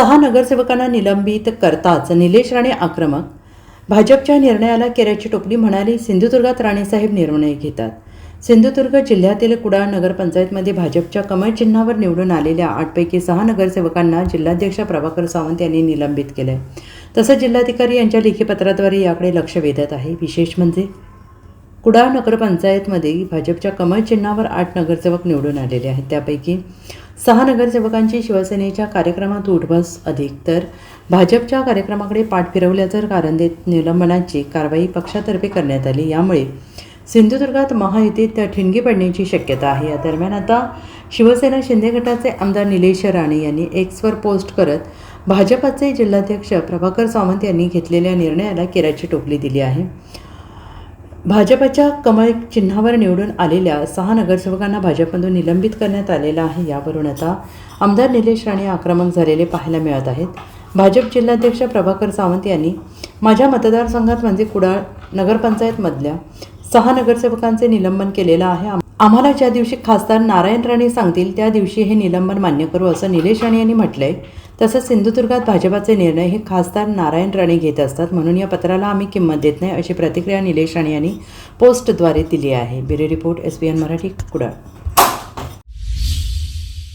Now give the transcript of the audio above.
सहा नगरसेवकांना निलंबित करताच निलेश राणे आक्रमक. भाजपच्या निर्णयाला केऱ्याची टोपली म्हणाली सिंधुदुर्गात राणेसाहेब निर्णय घेतात. सिंधुदुर्ग जिल्ह्यातील कुडाळ नगरपंचायतमध्ये भाजपच्या कमळ चिन्हावर निवडून आलेल्या आठपैकी सहा नगरसेवकांना जिल्हाध्यक्ष प्रभाकर सावंत यांनी निलंबित केलं तसंच जिल्हाधिकारी यांच्या लेखीपत्राद्वारे याकडे लक्ष वेधत आहे. विशेष म्हणजे कुडाळ नगरपंचायतमध्ये भाजपच्या कमळ चिन्हावर आठ नगरसेवक निवडून आलेले आहेत. त्यापैकी सहा नगरसेवकांची शिवसेनेच्या कार्यक्रमात उठबस अधिक. तर भाजपच्या कार्यक्रमाकडे पाठ फिरवल्याचं कारण देत निलंबनाची कारवाई पक्षातर्फे करण्यात आली. यामुळे सिंधुदुर्गात महायुतीत ठिणगी पडण्याची शक्यता आहे. या दरम्यान आता शिवसेना शिंदे गटाचे आमदार निलेश राणे यांनी एक्सवर पोस्ट करत भाजपाचे जिल्हाध्यक्ष प्रभाकर सावंत यांनी घेतलेल्या निर्णयाला केराची टोपली दिली आहे. भाजपच्या कमळ चिन्हावर निवडून आलेल्या सहा नगरसेवकांना भाजपमधून निलंबित करण्यात आलेलं आहे यावरून आता आमदार निलेश राणे आक्रमक झालेले पाहायला मिळत आहेत. भाजप जिल्हाध्यक्ष प्रभाकर सावंत यांनी माझ्या मतदारसंघात म्हणजे कुडाळ नगरपंचायतमधल्या सहा नगरसेवकांचे निलंबन केलेलं आहे. आम- आम्हाला ज्या दिवशी खासदार नारायण राणे सांगतील त्या दिवशी हे निलंबन मान्य करू असं निलेश राणे यांनी म्हटलंय. तसंच सिंधुदुर्गात भाजपाचे निर्णय हे खासदार नारायण राणे घेत असतात म्हणून या पत्राला आम्ही किंमत देत नाही अशी प्रतिक्रिया निलेश राणे यांनी पोस्टद्वारे दिली आहे. Bureau report S B N Marathi Kudal.